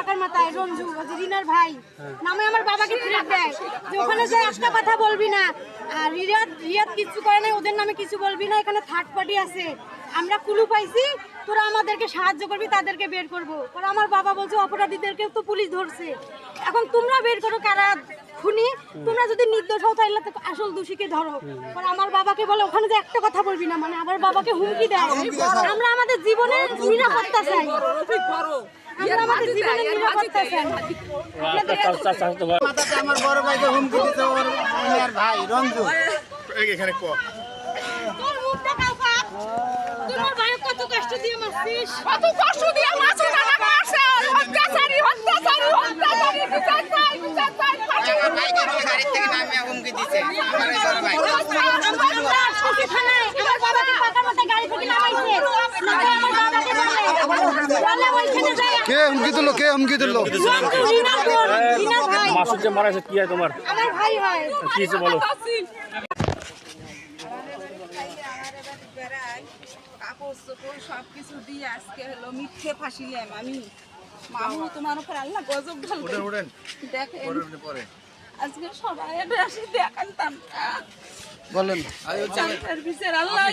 টাকার মাথায় রঞ্জু রিনার ভাই নামে আমার বাবাকে ফিরত দেয়। যে ওখানে যে একটা কথা বলবি না। আর রিয়াদ রিয়াদ কিছু করে নাই ওদের নামে কিছু বলবি না এখানে থার্ড পার্টি আছে। আমরা কুলু পাইছি তোরা আমাদেরকে সাহায্য করবি তাদেরকে বের করব। আমার বাবা বলছে অপরাধীদেরকেও তো পুলিশ ধরছে। এখন তোমরা বের করো কারা খুনি? তোমরা যদি নির্দোষ হও তাহলে তো আসল দোষীকে ধরো। পরে আমার বাবাকে বলে ওখানে যে একটা কথা বলবি না। মানে আমার বাবাকে হুমকি দেয়। আমরা আমাদের জীবনের নিরাপত্তা চাই। আমরা বড় ভাইকে হুমকি দিতে ওর ভাই রঞ্জু। এখানে ক। তোর মুখটা কাউকা তোমার ভাই কত কষ্ট দিয়ে মারছিস? কত কষ্ট দিয়ে মাছে দানা মারছে অত্যাচারী অত্যাচারী অত্যাচারী বিচার চাই বিচার চাই ভাইকে গাড়ি থেকে নামিয়ে হুমকি দিছে। আমার বড় ভাই আমরা আসছি থানায় আমার বাবাকে পাকার মধ্যে গাড়ি থেকে নামাইছে নাকি আমার বাবাকে বলে বলে ওইখানে যায় কে হুমকি দিল? কে হুমকি দিল? মাসুদ যে মারা কি হয় তোমার? আমার ভাই হয়। কি হয়েছে বলো? কাপড় চোপড় সব কিছু দিয়ে আজকে হলো মিথ্যে ফাঁসিলাম আমি মামু তোমার উপর আল্লাহ গজব ঢালবে দেখেন আজকে সবাই এটা আসি দেখানতাম বলেন আল্লাহ